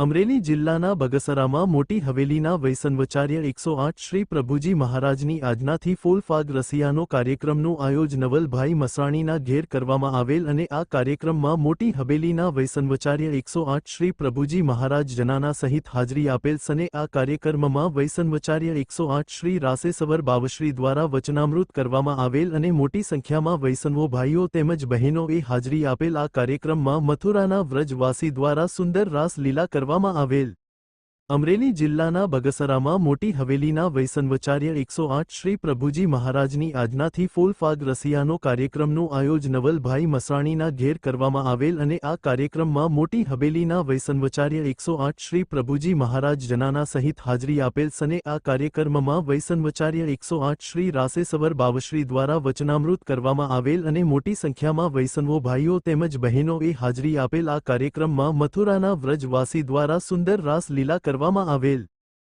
અમરેલી જિલ્લાના બગસરામાં મોટી હવેલીના વૈસનવચાર્ય એકસો આઠ શ્રી પ્રભુજી મહારાજની આજનાથી ફૂલફાગ રસિયાનો કાર્યક્રમનું આયોજ નવલભાઈ મસરાણીના ઘેર કરવામાં આવેલ અને આ કાર્યક્રમમાં મોટી હવેલીના વૈસનવચાર્ય એકસો આઠ શ્રી પ્રભુજી મહારાજ જનાના સહિત હાજરી આપેલ સને આ કાર્યક્રમમાં વૈસનવચાર્ય એકસો આઠ શ્રી રાસેસવર બાવશ્રી દ્વારા વચનામૃત કરવામાં આવેલ અને મોટી સંખ્યામાં વૈસનવો ભાઈઓ તેમજ બહેનોએ હાજરી આપેલ આ કાર્યક્રમમાં મથુરાના વ્રજવાસી દ્વારા સુંદર રાસ લીલા કરવામાં આવેલ અમરેલી જિલ્લાના બગસરામાં મોટી હવેલીના વૈસનવચાર્ય એકસો આઠ શ્રી પ્રભુજી મહારાજની આજનાથી ફૂલફાગ રસિયાનો કાર્યક્રમનું આયોજ નવલભાઈ મસરાણીના ઘેર કરવામાં આવેલ અને આ કાર્યક્રમમાં મોટી હવેલીના વૈસનવચાર્ય એકસો આઠ શ્રી પ્રભુજી મહારાજ જનાના સહિત હાજરી આપેલ સને આ કાર્યક્રમમાં વૈસનવચાર્ય એકસો આઠ શ્રી રાસેસવર બાવશ્રી દ્વારા વચનામૃત કરવામાં આવેલ અને મોટી સંખ્યામાં વૈસનવો ભાઈઓ તેમજ બહેનોએ હાજરી આપેલ આ કાર્યક્રમમાં મથુરાના વ્રજવાસી દ્વારા સુંદર રાસ લીલા કરવામાં આવેલ